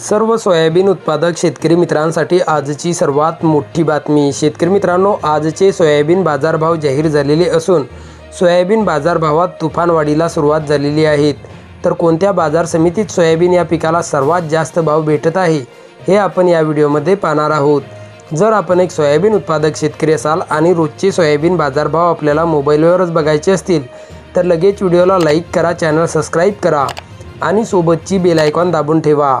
सर्व सोयाबीन उत्पादक शेतकरी मित्रांसाठी आजची सर्वात मोठी बातमी. शेतकरी मित्रांनो आजचे सोयाबीन बाजारभाव जाहीर झालेले असून सोयाबीन बाजारभावात तुफानवाढीला सुरुवात झालेली आहे. तर कोणत्या बाजार समितीत सोयाबीन या पिकाला सर्वात जास्त भाव भेटत आहे हे आपण या व्हिडिओमध्ये पाहणार आहोत. जर आपण एक सोयाबीन उत्पादक शेतकरी असाल आणि रोजचे सोयाबीन बाजारभाव आपल्याला मोबाईलवरच बघायचे असतील तर लगेच व्हिडिओला लाईक करा चॅनल सबस्क्राईब करा आणि सोबतची बेल आयकॉन दाबून ठेवा.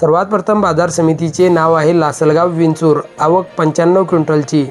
सर्वात प्रथम बाजार समितीचे नाव आहे लासलगाव विंचूर. आवक पंच्याण्णव क्विंटलची.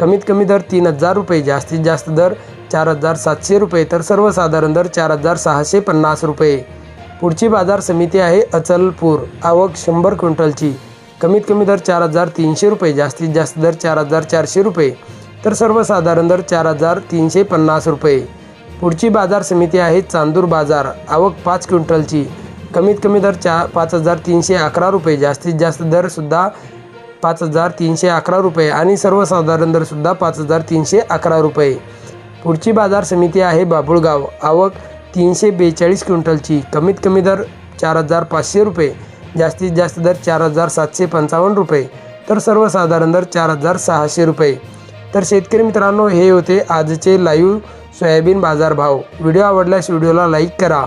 कमीत कमी दर तीन हजार रुपये जास्तीत जास्त दर चार हजार सातशे रुपये तर सर्वसाधारण दर चार हजार सहाशे पन्नास रुपये. पुढची बाजार समिती आहे अचलपूर. आवक शंभर क्विंटलची. कमीत कमी दर चार हजार तीनशे रुपये जास्तीत जास्त दर चार हजार चारशे रुपये तर सर्वसाधारण दर चार हजार तीनशे पन्नास रुपये. पुढची बाजार समिती आहे चांदूर बाजार. आवक पाच क्विंटलची. कमीत कमी दर चा पाच हजार तीनशे अकरा रुपये जास्तीत जास्त दरसुद्धा पाच हजार तीनशे अकरा रुपये आणि सर्वसाधारण दरसुद्धा पाच हजार तीनशे अकरा रुपये. पुढची बाजार समिती आहे बाबुळगाव. आवक तीनशे बेचाळीस क्विंटलची. कमीत कमी दर चार हजार पाचशे रुपये जास्तीत जास्त दर चार हजार सातशे पंचावन्न रुपये तर सर्वसाधारण दर चार हजार सहाशे रुपये. तर शेतकरी मित्रांनो हे होते आजचे लाईव्ह सोयाबीन बाजारभाव. व्हिडिओ आवडल्यास व्हिडिओला लाईक करा.